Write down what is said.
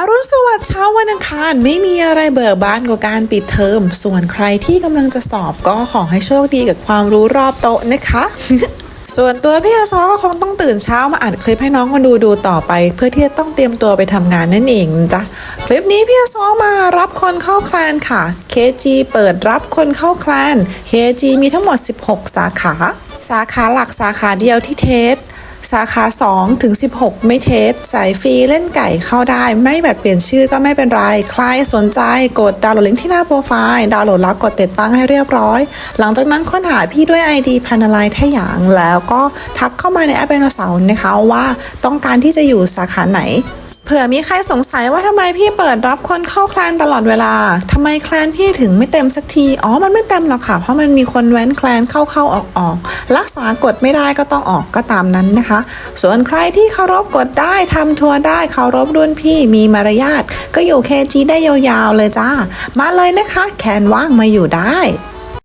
อรุณสวัสดิ์เช้าวันอังคารไม่มีอะไรเบิกบานกว่าการปิดเทอม ส่วนใครที่กำลังจะสอบก็ขอให้โชคดีกับความรู้รอบโต๊ะนะคะ ส่วนตัวพี่อาซอก็คงต้องตื่นเช้ามาอัดคลิปให้น้องคนดูดูต่อไป เพื่อที่จะต้องเตรียมตัวไปทำงานนั่นเองจ้ะคลิปนี้พี่อาซอมารับคนเข้าแคลนค่ะ KG เปิดรับคนเข้าแคลน KG มีทั้งหมด 16 สาขา สาขาหลักสาขาเดียวที่เทส สาขา2ถึง16 ไม่เทสสายฟรีเล่นไก่เข้าได้ ไม่แบบเปลี่ยนชื่อก็ไม่เป็นไร ใครสนใจกดดาวน์โหลดลิงก์ที่หน้าโปรไฟล์ ดาวน์โหลดแล้วกดติดตั้งให้เรียบร้อย หลังจากนั้นค้นหาพี่ด้วย ID พันอะไรทหยางแล้วก็ทักเข้ามาในแอปเบนเสาร์นะคะว่าต้องการที่จะอยู่สาขาไหน เผื่อมีใครสงสัยว่าทำไมพี่เปิดรับคนเข้าแคลนตลอดเวลาทำไมแคลนพี่ถึงไม่เต็มสักที อ๋อ มันไม่เต็มหรอกค่ะ เพราะมันมีคนแว้นแคลนเข้าเข้าออกออกรักษากฎไม่ได้ก็ต้องออกก็ตามนั้นนะคะ ส่วนใครที่เคารพกฎได้ทำทัวร์ได้เคารพรุ่นพี่มีมารยาทก็อยู่เคจีได้ยาวๆเลยจ้า มาเลยนะคะ แคนว่างมาอยู่ได้